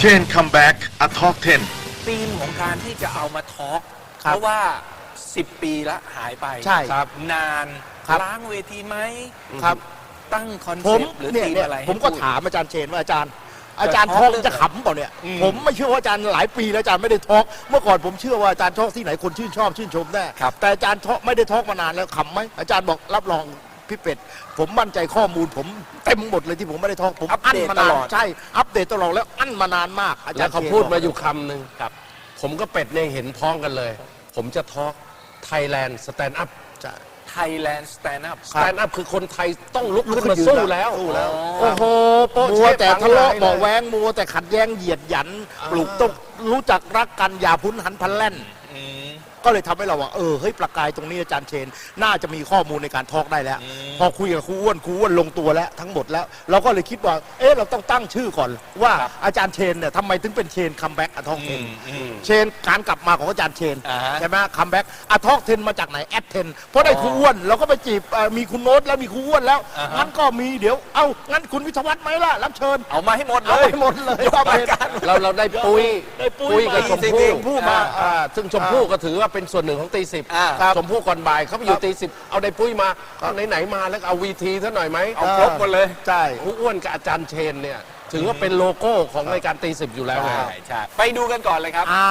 Chain Comeback a Talk 10ธีมของการที่จะเอามาทอล์กครัเพบราะว่า 10 ปีละหายไปใช่ครับนานครับ ล้างเวทีไหมครับ ตั้งคอนผเซ็มปต์หรือเนี่ยธีมเนี่ยอะไรให้ผมก็พูด ถามอาจารย์เชนว่าอาจารย์ อาจารย์จะททออกล์กจะขำเปล่าเนี่ย อืม ผมไม่เชื่อว่าอาจารย์หลายปีแล้วอาจารย์ไม่ได้ทอกเมื่อก่อนผมเชื่อว่าอาจารย์ทอกที่ไหนคนชื่นชอบชื่นชมแน่ครับแต่อาจารย์ทอกไม่ได้ทอกมานานแล้วขำไหมอาจารย์บอกรับรอง พี่เป็ด ผมมั่นใจข้อมูล ผมเต็มหมดเลยที่ผมไม่ได้ทอกผมอัปอั้นเดตมาตนาน ลอดใช่ อัปเดตตลอดแล้วอั้นมานานมากอาจารแล้วย์เขาชนพูดบมาอกอยู่คำหนึ่งครับ ผมก็เป็ดเนี่ยเห็นพ้องกันเลย ผมจะทอล์กไทยแลนด์สแตนด์อัพใช่ Thailand Stand Up สแตนด์อัพคือคนไทยต้องลุกลุกขึ้นขึ้มานยืนสู้แล้แล้ววสู้แล้ว โอ้โหโป๊ะมัวเช๊ะแต่ฝังทะเลาะยเบาะแวงมัวแต่ขัดแย้งเหยียดหยัน ปลูกต้องรู้จักรักกันอย่าพุ้นหันพลันแล่นอืม ก็เลยทำให้เราว่าเออเฮ้ยประกายตรงนี้อาจารย์เชน น่าจะมีข้อมูลในการทอกได้แล้วอืมพอคุยกับครูอ้วนครูอ้วนลงตัวแล้วทั้งหมดแล้ว เราก็เลยคิดว่า เอ๊ะเราต้องตั้งชื่อก่อนว่าอาจารย์เชนเนี่ยทำไมถึงเป็นเชนคัมแบ็กอะทอกเทนอืม เชนการกลับมาของอาจารย์เชนอ่าฮะ ใช่ไหมคัมแบ็กอะทอกเทนมาจากไหนแอดเทนเพราะได้ครูอ้วนเราก็ไปจีบเอ่อมีคุณโน้ตแล้วมีครูอ้วนแล้วอ่าฮะงั้นก็มีเดี๋ยวเอ้างั้นคุณวิทยาวัฒน์ไหมล่ะรับเชิญ เอามาให้หมดเลเอายไปหมดเลยยกรายการเราเราได้ปุ้ยได้ปุ้ย กับมาชมจริพู่งๆพูดมาอ่าซึ่งชมพู่ก็ถือว่าเป็นส่วนหนึ่งของตีสิบอ่าครับชมพู่ก่อนบ่ายเขาไปอยู่ครับตีสิบเอาได้ปุ้ยมาไหนๆมาแล้วก็เอาวีทีซะหน่อยไหมเอาครบหมดเลย ใช่ ครูอ้วนกับอาจารย์เชนเนี่ยถือว่าเป็นโลโก้ของรายการตีสิบอยู่แล้วไงใช่ใช่ไปดูกันก่อนเลยครับ อ่า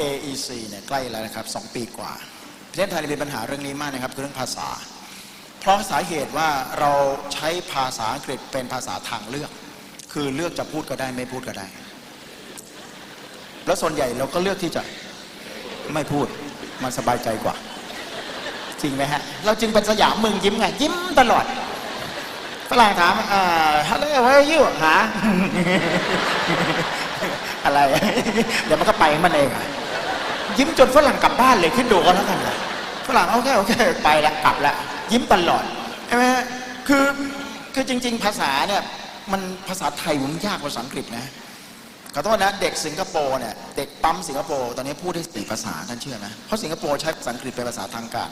AEC เนี่ยใกล้แล้วนะครับสองปีกว่า ประเทศไทยมีปัญหาเรื่องนี้มากนะครับคือเรื่องภาษา เพราะสาเหตุว่าเราใช้ภาษาอังกฤษเป็นภาษาทางเลือก คือเลือกจะพูดก็ได้ไม่พูดก็ได้ แล้วส่วนใหญ่เราก็เลือกที่จะ ไม่พูดมันสบายใจกว่า จริงไหมฮะ เราจึงเป็นสยามเมืองยิ้มไง ยิ้มตลอดฝรั่งถามอ่า hello how are you หาอะไร เดี๋ยวมันก็ไปมันเองยิ้มจนฝรั่งกลับบ้านเลยขึ้นดูกันแล้วกันฝรั่งโอเคโอเคไปละกลับละยิ้มตลอดใช่ไหมฮะคือคือจริง ๆ ภาษาเนี่ยมันภาษาไทยมันยากกว่าภาษาอังกฤษนะ ขอโทษนะเด็กสิงคโปร์เนี่ยเด็กปั๊มสิงคโปร์ตอนนี้พูดได้สี่ภาษาท่านเชื่อไหมเพราะสิงคโปร์ใช้ภาษาอังกฤษเป็นภาษาทางการ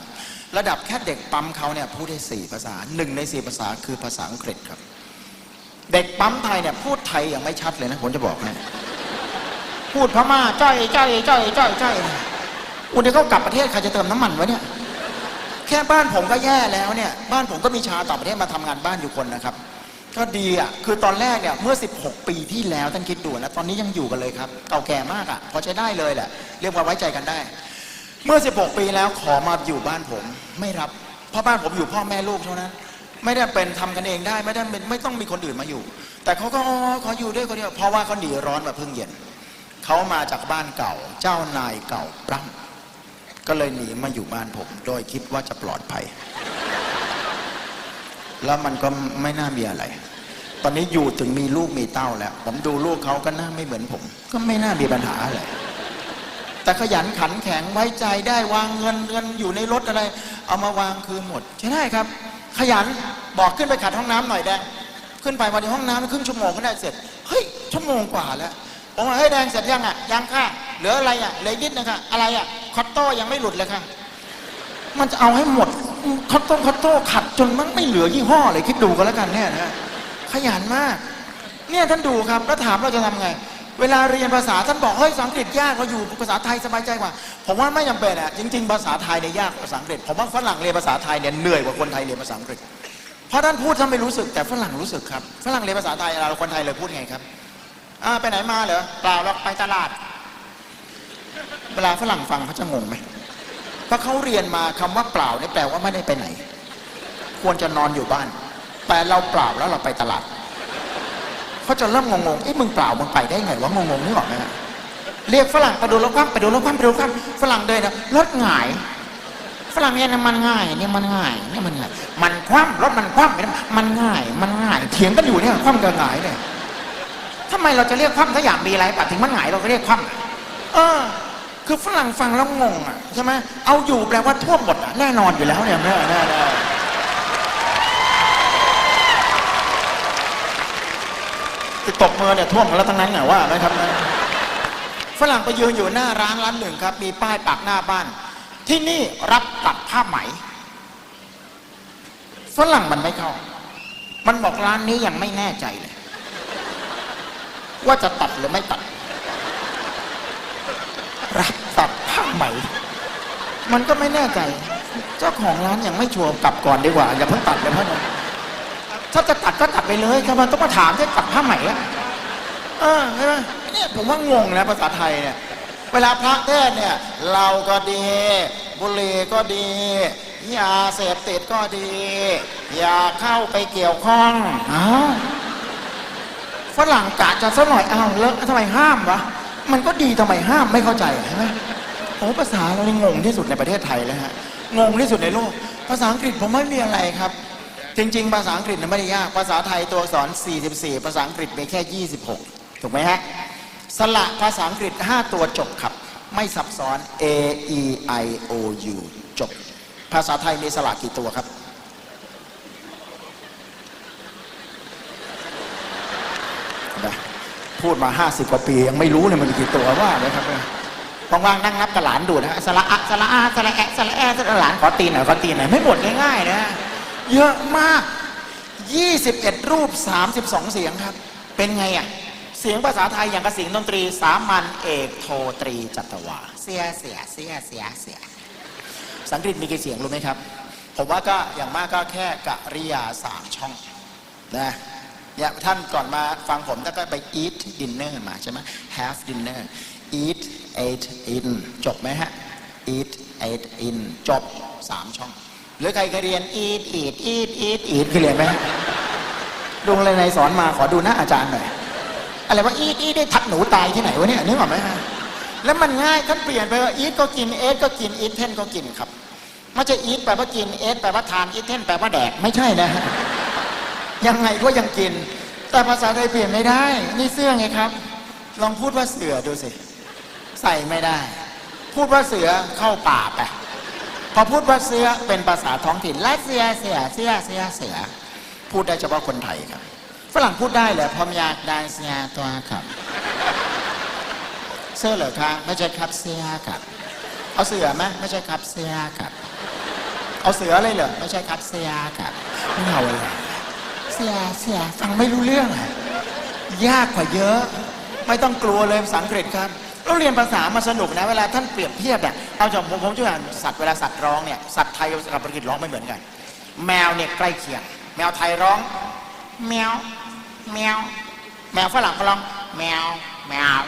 ระดับแค่เด็กปั๊มเขาเนี่ยพูดได้สี่ภาษาหนึ่งในสี่ภาษาคือภาษาอังกฤษครับ เด็กปั๊มไทยเนี่ยพูดไทยอย่างไม่ชัดเลยนะผมจะบอกให้พูดพม่าจ้อยจ้อยจ้อยจ้อยจ้อยอุยเดี๋ยวเขากลับประเทศใครจะเติมน้ำมันวะเนี่ยแค่บ้านผมก็แย่แล้วเนี่ยบ้านผมก็มีชาวต่างประเทศมาทำงานบ้านอยู่คนนะครับ ก็ดีอะ คือตอนแรกเนี่ยเมื่อ 16 ปีที่แล้วท่านคิดดูนะตอนนี้ยังอยู่กันเลยครับเก่าแก่มากอะพอใช้ได้เลยแหละเรียกว่าไว้ใจกันได้ เมื่อ 16 ปีแล้วขอมาอยู่บ้านผมไม่รับเพราะบ้านผมอยู่พ่อแม่ลูกเท่านั้นไม่ได้เป็นทำกันเองได้ไม่ได้เป็นไม่ต้องมีคนอื่นมาอยู่ แต่เขาก็ขออยู่ด้วยคนเดียวเพราะว่าเขาหนีร้อนมาเพิ่งเย็นเขามาจากบ้านเก่า เจ้านายเก่าปล้ำก็เลยหนีมาอยู่บ้านผม โดยคิดว่าจะปลอดภัย แล้วมันก็ไม่น่ามีอะไร ตอนนี้อยู่ถึงมีลูกมีเต้าแล้ว ผมดูลูกเขาก็น่าไม่เหมือนผม ก็ไม่น่ามีปัญหาอะไรแต่ขยันขันแข็งไว้ใจได้วางเงินเงินอยู่ในรถอะไร เอามาวางคืนหมดใช่ได้ครับ ขยันบอกขึ้นไปขัดห้องน้ำหน่อยแดงขึ้นไปวันในห้องน้ำครึ่งชั่วโมงก็ได้เสร็จเฮ้ยชั่วโมงกว่าแล้วผมว่าเฮ้ยแดงเสร็จยังอะยังค่ะเหลืออะไรอะเหลือนิดนะคะอะไรอะคอตโต้ยังไม่หลุดเลยค่ะมันจะเอาให้หมด คอตโต้คอตโต้ขัดจนมันไม่เหลือยี่ห้อเลยคิดดูกันแล้วกันเนี่ยนะขยันมาก เนี่ยท่านดูครับแล้วถามเราจะทำไง เวลาเรียนภาษาท่านบอกเฮ้ยภาษาอังกฤษยากเราอยู่ภาษาไทยสบายใจกว่าผมว่าไม่จำเป็นอะจริง ๆ ภาษาไทยเนี่ยยากกว่าภาษาอังกฤษผมว่าฝรั่งเรียนภาษาไทยเนี่ยเหนื่อยกว่าคนไทยเรียนภาษาอังกฤษเพราะท่านพูดท่านไม่รู้สึกแต่ฝรั่งรู้สึกครับฝรั่งเรียนภาษาไทยเราคนไทยเลยพูดไงครับอ่าไปไหนมาเหรอเปล่าเราไปตลาด เวลาฝรั่งฟังเขาจะงงไหม เพราเขาเรียนมาคำว่าเปล่าเนี่ยแปลว่าไม่ได้ไปไหน ควรจะนอนอยู่บ้าน แต่เราเปล่าแล้วเราไปตลาดเขาจะเริ่มงงๆเอ๊ะมึงเปล่ามึงไปได้ไงวะงงๆนึกออกไหมเรียกฝรั่งไปดูรถคว่ำไปดูรถคว่ำไปดูรถคว่ำฝรั่งเดินนะรถหงายฝรั่งเนี่ยนะมันง่ายเนี่ยมันง่ายเนี่ยมันง่ายมันคว่ำรถมันคว่ำไม่ได้มันง่าย มันง่ายเถียงกันอยู่เนี่ยคว่ำกับหงายเนี่ยทำไมเราจะเรียกคว่ำถ้าอยากมีอะไรปะถึงมันหงายเราก็เรียกคว่ำเออ คือฝรั่งฟังแล้วงงอะใช่ไหมเอาอยู่แปลว่าท่วมหมดอะแน่นอนอยู่แล้วเนี่ยแน่แน่แน่ติดตบมือเนี่ยท่วมกันแล้วทั้งนั้นเนี่ยว่าไหมครับฝรั่งไปยืนอยู่หน้าร้านร้านหนึ่งครับ มีป้ายปักหน้าบ้าน ที่นี่รับตัดผ้าไหมฝรั่งมันไม่เข้า มันบอกร้านนี้ยังไม่แน่ใจเลย ว่าจะตัดหรือไม่ตัด รับตั ดผ้าไหมมันก็ไม่แน่ใจ เจ้าของร้านยังไม่ชัวร์กลับก่อนดีกว่า อย่าเพิ่งตัดเลยพ่อหนุ่มถ้าจะตัดก็ตัดไปเลยทำไมต้องมาถามที่ตัดผ้าไหมอะเออใช่ไหมเนี่ยผมว่างงนะภาษาไทยเนี่ย เวลาพระเทศเนี่ยเราก็ดี บุหรี่ก็ดียาเสพติดก็ดี อย่าเข้าไปเกี่ยวข้องอ้าวฝรั่งกะจะสักหน่อยอ้าวแล้วทำไมห้ามวะมันก็ดีทำไมห้ามไม่เข้าใจใช่ไหม โอ้ภาษาเรานี่งงที่สุดในประเทศไทยเลยฮะงงที่สุดในโลก ภาษาอังกฤษผมไม่มีอะไรครับ จริง ๆ ภาษาอังกฤษนะไม่ได้ยาก ภาษาไทยตัวอักษร 44 ภาษาอังกฤษมีแค่ 26 ถูกไหมฮะสระภาษาอังกฤษ 5 ตัวจบครับ ไม่ซับซ้อน A E I O U จบ ภาษาไทยมีสระกี่ตัวครับพูดมา 50 กว่าปี ยังไม่รู้เลยมันกี่ตัวว่าเลยครับ ว่างๆนั่งนับกับหลานดูนะฮะสระอะสระอาสระแอะสระแอะสระหลานขอตีนหน่อยขอตีนหน่อยไม่หมดง่ายๆนะ เยอะมาก 21 รูป 32 เสียงครับ เป็นไงอะเสียงภาษาไทยอย่างกับเสียงดนตรี สามัญเอกโทตรีจัตวา เสียเสียเสียเสียเสียสังกฤษมีกี่เสียงรู้ไหมครับ ผมว่าก็อย่างมากก็แค่กริยาสามช่องนะเนี่ยท่านก่อนมาฟังผมท่านก็ไป eat dinner มาใช่ไหม have dinner eat ate in จบไหมฮะ eat ate in จบสามช่อง หรือใครเคยเรียน eat eat eat eat eat เคยเรียนไหมลุงเลยนายสอนมาขอดูหน้าอาจารย์หน่อย อะไรว่า eat eat ได้ทับหนูตายที่ไหนวะเนี่ยนึกออกไหมฮะแล้วมันง่ายท่านเปลี่ยนไปว่า eat ก็กิน eat ก็กิน eat ten ก็กินครับไม่ใช่ eat แปลว่ากิน eat แปลว่าทาน eat ten แปลว่าแดกไม่ใช่นะฮะยังไงก็ยังกิน แต่ภาษาไทยเปลี่ยนไม่ได้ นี่เสื้อไงครับ ลองพูดว่าเสือดูสิ ใส่ไม่ได้ พูดว่าเสือเข้าป่าไป พอพูดว่าเสือเป็นภาษาท้องถิ่นและเสือเสือเสือเสือเสือพูดได้เฉพาะคนไทยครับ ฝรั่งพูดได้เหรอพอมอยากได้เสือตัวครับ เสื้อเหรอคะไม่ใช่ครับเสื้อครับ เอาเสือไหมไม่ใช่ครับเสื้อครับ เอาเสืออะไรเหรอไม่ใช่ครับเสื้อครับไม่เอาอะไรเสือเสือฟังไม่รู้เรื่องอะยากกว่าเยอะ ไม่ต้องกลัวเลยภาษาอังกฤษครับ เราเรียนภาษามาสนุกนะ เวลาท่านเปรียบเทียบเนี่ยเอาจากผมผมจะอ่านสัตว์เวลาสัตว์ร้องเนี่ยสัตว์ไทยกับภาษาอังกฤษร้องไม่เหมือนกัน แมวเนี่ยใกล้เคียง แมวไทยร้องแมวแมวแมวฝรั่งเขาร้องแมวแมว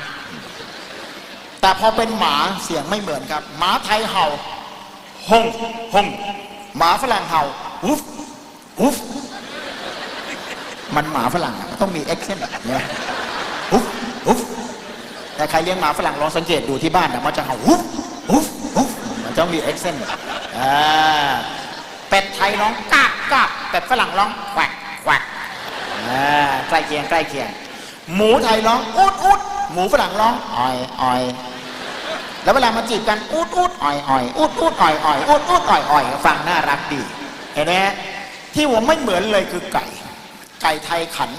แต่พอเป็นหมาเสียงไม่เหมือนครับ หมาไทยเห่าฮงฮงหมาฝรั่งเห่าอุฟอุฟมันหมาฝรั่งต้องมีเอ็กเซนต์เนี่ย แต่ใครเลี้ยงหมาฝรั่งลองสังเกตดูที่บ้านนะมันจะเห่าอุฟอุฟอุฟมันต้องมีเอ็กเซนต์อ่าเป็ดไทยร้องกากกากเป็ดฝรั่งร้องแควกแควกอ่าใกล้เคียงใกล้เคียง หมูไทยร้องอุดอุดหมูฝรั่งร้องอ่อยอ่อยแล้วเวลามาจีบกันอูดอูดอ่อยอ่อยอูดอูดอ่อยอ่อยอูดอูดอ่อยอ่อยฟังน่ารักดีเห็นไหมที่ผมไม่เหมือนเลยคือไก่ ไก่ไทยขัน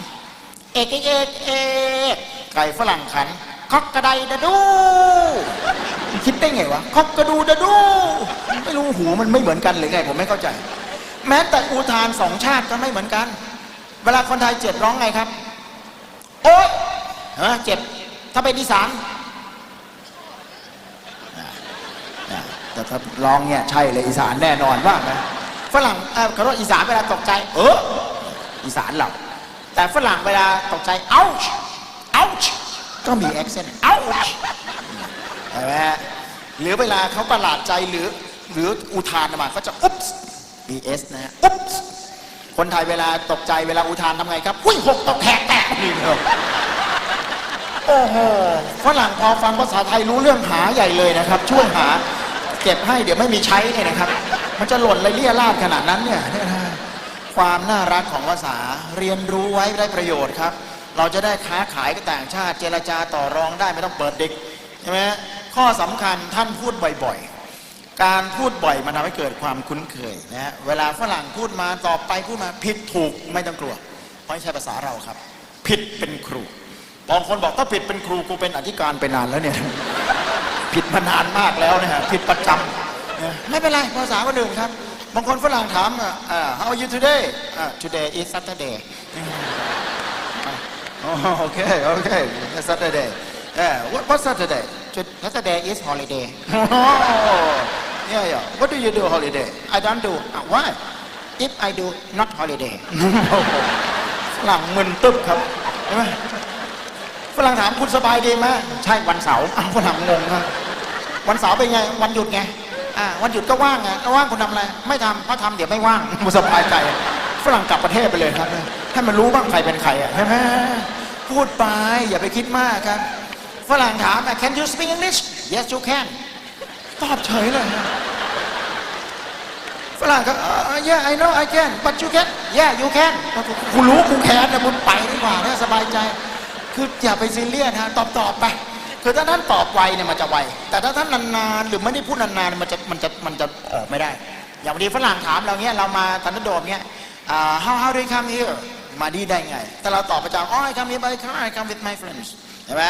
เอกเอกเอกเอกไก่ฝรั่งขัน คอกกระไดดะดู คิดได้ไงวะคอกกระดูดะดู ไม่รู้หูมันไม่เหมือนกันหรือไง ผมไม่เข้าใจ แม้แต่อุทานสองชาติก็ไม่เหมือนกัน เวลาคนไทยเจ็บร้องไงครับ โอ๊ยเออเจ็บ ถ้าเป็นอีสานแต่ถ้าร้องเนี่ยใช่เลยอีสานแน่นอนว่านะฝรั่งเออขาว่าอีสานเวลาตกใจ เอออีสานเราแต่ฝรั่งเวลาตกใจ เอาเอ้า ก็มีแอคเซนต์เอ้าเห็นไหมหรือเวลาเขาประหลาดใจหรือหรืออุทานออกมาเขาจะอุ๊บ BS นะฮะอุ๊บคนไทยเวลาตกใจเวลาอุทานทำไงครับหุ้ยหกตกแหกแตกนี่เลยโอ้โหฝรั่งพอฟังภาษาไทยรู้เรื่องหาใหญ่เลยนะครับ ช่วยหาเก็บให้เดี๋ยวไม่มีใช้เนี่ยนะครับ มันจะหล่นเลยเลี่ยราดขนาดนั้นเนี่ยนี่ยนะความน่ารักของภาษาเรียนรู้ไว้ได้ประโยชน์ครับ เราจะได้ค้าขายกับต่างชาติ เจรจาต่อรองได้ไม่ต้องเปิดเดิกใช่ไหมข้อสำคัญท่านพูดบ่อยๆ การพูดบ่อยมันทำให้เกิดความคุ้นเคยนะฮะเวลาฝรั่งพูดมาต่อไปพูดมาผิดถูกไม่ต้องกลัว เพราะไม่ใช่ภาษาเราครับ ผิดเป็นครูบางคนบอกถ้าผิดเป็นครูกูเป็นอธิการไปนานแล้วเนี่ยผิดมานานมากแล้วนะฮะผิดประจำไม่เป็นไรภาษาคนอื่นครับ บางคนฝรั่งถามอ่า how are you today อ่า today is Saturday Oh, okay, okay. That's Saturday. Yeah. What, what Saturday? Saturday is holiday. Oh, yeah, yeah. What do you do holiday? I don't do. Uh, why? If I do not holiday. ฝรั่งมึนตึ๊บครับใช่ไหมฝรั่งถามคุณสบายดีไหมใช่วันเสาร์อ้าวฝรั่งงงครับวันเสาร์เป็นไง วันหยุดไงอ่าวันหยุดก็ว่างไงก็ว่างคุณทำอะไร ไม่ทำเพราะทำเดี๋ยวไม่ว่างสบายใจ ฝรั่งกลับประเทศไปเลยครับ ให้มันรู้บ้างใครเป็นใครอะใช่ไหมพูดไปอย่าไปคิดมากครับฝรั่งถามอะ Can you speak English Yes you can ตอบเฉยเลยฝรั่งก็เอ่อ Yeah I know I can but you can Yeah you can กูรู้กูแคนนะมึงไปดีกว่าเนี่ยสบายใจ คืออย่าไปซีเรียสฮะตอบตอบไปคือถ้าท่านตอบไวเนี่ยมันจะไว แต่ถ้าท่านนานๆหรือไม่ได้พูดนานๆมันจะมันจะมันจะออกไม่ได้ อย่างวันนี้ฝรั่งถามเราเนี้ยเรามาทันโดมเนี้ยอ่า how how do you come here มาดีได้ไงแต่เราตอบประจำอ๋อ I come here by car I come with my friends เห็นไหม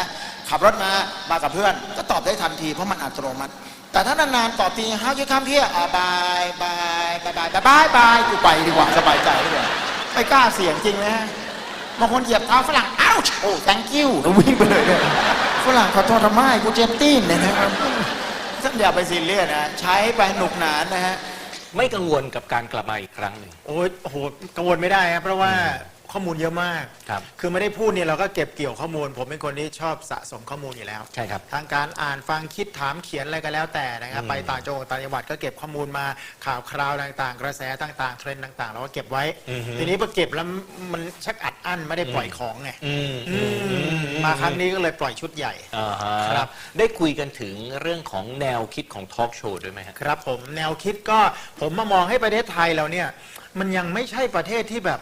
ขับรถมามากับเพื่อน ก็ตอบได้ทันทีเพราะมันอัตโนมัติ แต่ถ้านานๆตอบที how you come here อ่า bye bye bye bye bye bye bye กูไปดีกว่าสบายใจดีกว่าไม่กล้าเสี่ยงจริงนะฮะบางคนเหยียบเท้าฝรั่งอ้าวโอ้ thank you แล้ววิ่งไปเลยเนี่ยฝรั่งขอโทษทำไมกูเจ็บตีนเลยนะครับท่านอย่าไปซีเรียสนะใช้ไปหนุกหนานนะฮะไม่กังวลกับการกลับมาอีกครั้งหนึ่งโอ้ยโอ้โหกังวลไม่ได้ครับเพราะว่า ข้อมูลเยอะมากครับ คือไม่ได้พูดเนี่ยเราก็เก็บเกี่ยวข้อมูล ผมเป็นคนที่ชอบสะสมข้อมูลอยู่แล้ว ใช่ครับ ทางการอ่านฟังคิดถามเขียนอะไรก็แล้วแต่นะครับอืมไปต่างจังหวัดต่างจังหวัดก็เก็บข้อมูลมาข่าวคราวต่างๆ กระแสต่างๆเทรนด์ต่างๆเราก็เก็บไว้ทีนี้พอเก็บแล้วมันชักอัดอั้นไม่ได้ปล่อยของไงอืมอืมมาครั้งนี้ก็เลยปล่อยชุดใหญ่ อ่าฮะครับ ได้คุยกันถึงเรื่องของแนวคิดของทอล์กโชว์ด้วยไหมฮะ ครับผมแนวคิดก็ผมมามองให้ประเทศไทยเราเนี่ย มันยังไม่ใช่ประเทศที่แบบ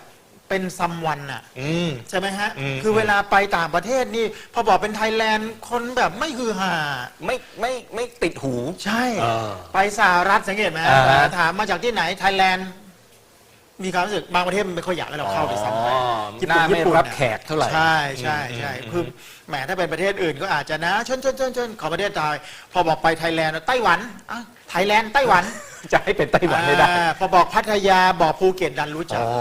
เป็นซัมวันอะอืม ใช่ไหมฮะ อืม คือเวลาไปต่างประเทศนี่ พอบอกเป็นไทยแลนด์คนแบบไม่คือหาไม่ไม่ไม่ติดหู ใช่เออไปสหรัฐสังเกตไหมฮะอ่าฮะ ถามมาจากที่ไหนไทยแลนด์ มีความรู้สึกบางประเทศมันไม่ค่อยอยากให้เราเข้าไปซ้ำไปอ๋อญี่หน้าไม่ญี่ปุ่รับน่ะแขกเท่าไหร่ใช่ใช่ใช่อืม คือแหมถ้าเป็นประเทศอื่นก็อาจจะนะชนชนชนชนขอประเทศไทยพอบอกไปไทยแลนด์ไต้หวันอะไทยแลนด์ไต้หวัน จะให้เป็นไต้หวันไม่ได้ อ่าพอบอกพัทยาบอกภูเก็ตดันรู้จัก อ๋อ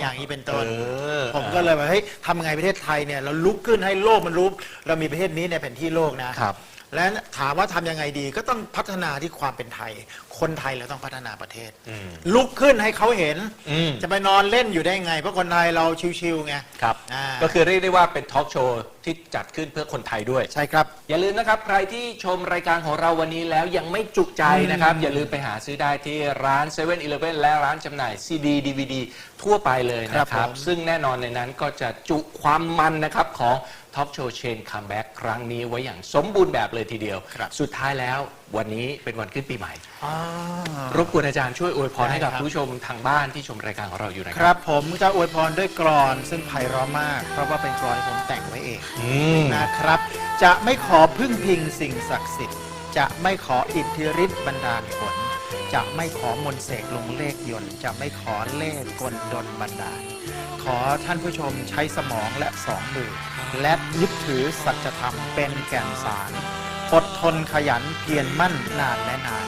อย่างนี้เป็นต้น เออ ผมก็เลยว่าเฮ้ยทำไงประเทศไทยเนี่ยเราลุกขึ้นให้โลกมันรู้ เรามีประเทศนี้ในแผนที่โลกนะครับ และถามว่าทำยังไงดีก็ต้องพัฒนาที่ความเป็นไทย คนไทยเราต้องพัฒนาประเทศ อืม ลุกขึ้นให้เขาเห็น อืม จะไปนอนเล่นอยู่ได้ไง เพราะคนไทยเราชิวๆไง ครับ อ่า ก็คือเรียกได้ว่าเป็นทอล์กโชว์ที่จัดขึ้นเพื่อคนไทยด้วย ใช่ครับ อย่าลืมนะครับ ใครที่ชมรายการของเราวันนี้แล้วยังไม่จุใจนะครับ อย่าลืมไปหาซื้อได้ที่ร้าน7 e เ e ่ e อและร้านจำหน่ายซีดีดีวดีทั่วไปเลยนะคครัรับบ ผมซึ่งแน่นอนในนั้นก็จะจุความมันนะครับของ ทอล์กโชว์เชนคัมแบ็กครั้งนี้ไว้อย่างสมบูรณ์แบบเลยทีเดียวสุดท้ายแล้ววันนี้เป็นวันขึ้นปีใหม่ อ่า รบกวนอาจารย์ช่วยอวยพรให้กับได้ครับ ผู้ชมทางบ้านที่ชมรายการของเราอยู่นะคครัรับบผมจะอวยพรด้วยกรอนซึ่งไพเราะมาก เพราะว่าเป็นกรอนที่ผมแต่งไว้เองอืมนะครับ จะไม่ขอพึ่งพิงสิ่งศักดิ์สิทธิ์ จะไม่ขออิทธิฤทธิ์บันดาลผล จะไม่ขอมนต์เสกลงเลขยนต์ จะไม่ขอเลขกลดนบันดาล ขอท่านผู้ชมใช้สมองและสองมือ และยึดถือสัจธรรมเป็นแก่นสาร อดทนขยันเพียรมั่นนานและนาน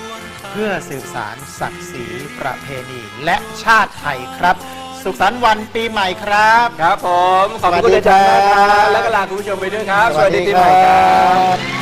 เพื่อสืบสารศักดิ์ศรีประเพณีและชาติไทยครับ สุขสันต์วันปีใหม่ครับ ครับผม ขอบคุณอาจารย์มากครับแล้วก็ลาคุณผู้ชมไปด้วยครับ สวัสดีปีใหม่ครับ